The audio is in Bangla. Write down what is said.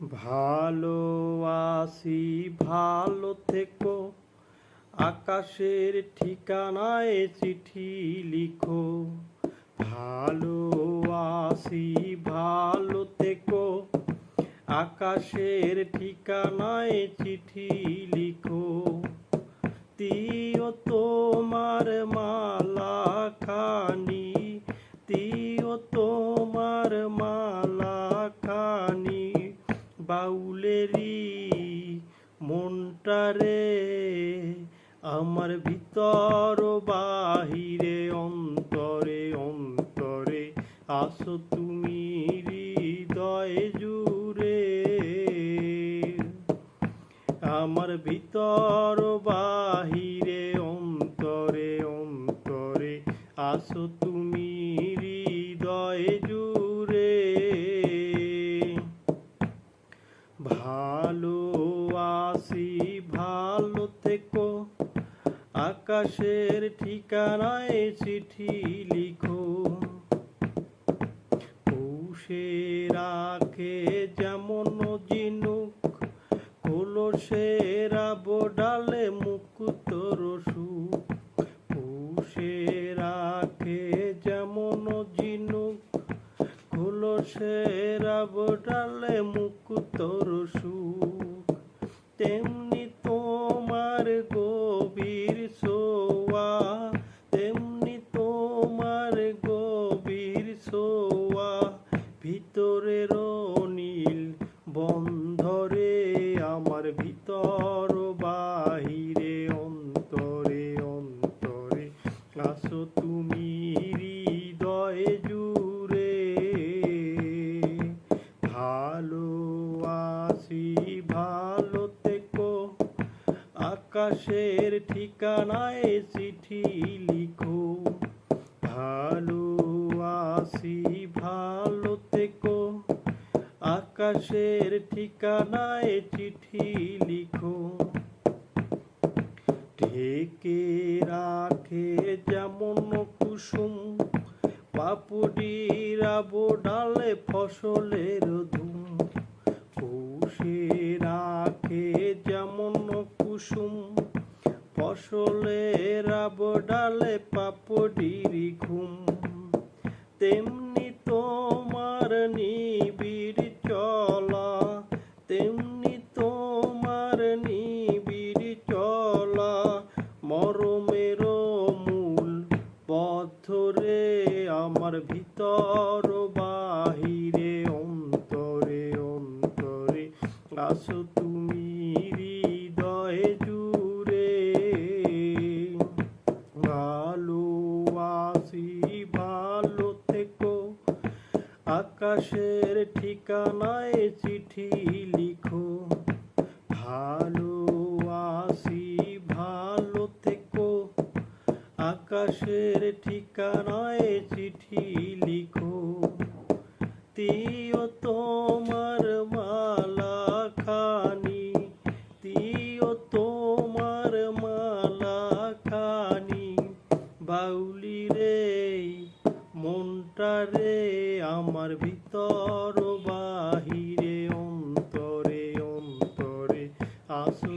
ভালো আসি ভালো থেকো। আকাশের ঠিকানায় চিঠি লিখো। ভালো আসি ভালো থেকো। আকাশের ঠিকানায় চিঠি লিখো। তিও তোমার মালা বাউলেরই মনটারে, আমার ভিতর বাহিরে, অন্তরে অন্তরে আসো তুমি হৃদয় জুড়ে। আমার ভিতর বাহিরে, অন্তরে অন্তরে আসো তুমি ভালো আসি ভালো থেকো। আকাশের ঠিকানায় চিঠি লিখো। পৌষে রাখে যেমন জিনুক, কলসেরা বোডালে মুক্ত রসু পৌষে রাখে যেমন জিনুক কলসেরা বোডালে মুক্ত রসু তেমনি তোমার গভীর সোয়া তেমনি তোমার গভীর সোয়া ভিতরের নীল বন্ধরে আমার ভিতর। ভালো থেকো আকাশের ঠিকানায় চিঠি লিখো। ভালো আসি ভালো থেকো। আকাশের ঠিকানায় চিঠি লিখো। ঢেকে রাখে যেমন কুসুম, পাপুডিরা বোডালে ফসলের ধুম পৌষে রাখে যেমন কুসুম, ফসলের বোডালে পাপড়ির ঘুম। তেমনি তোমার নিবিড় চলা, তেমনি তোমার নিবিড় চলা, মরমের মূল পথরে আমার ভিতর বাহিরে। আসো তুমি হৃদয় জুড়ে। ভালো আসি ভালো থেকো। আকাশের ঠিকানায় চিঠি লিখো। ভালো আসি ভালো থেকো। আকাশের ঠিকানায় চিঠি লিখো। তিও আমার ভিতর বাহিরে অন্তরে অন্তরে আসো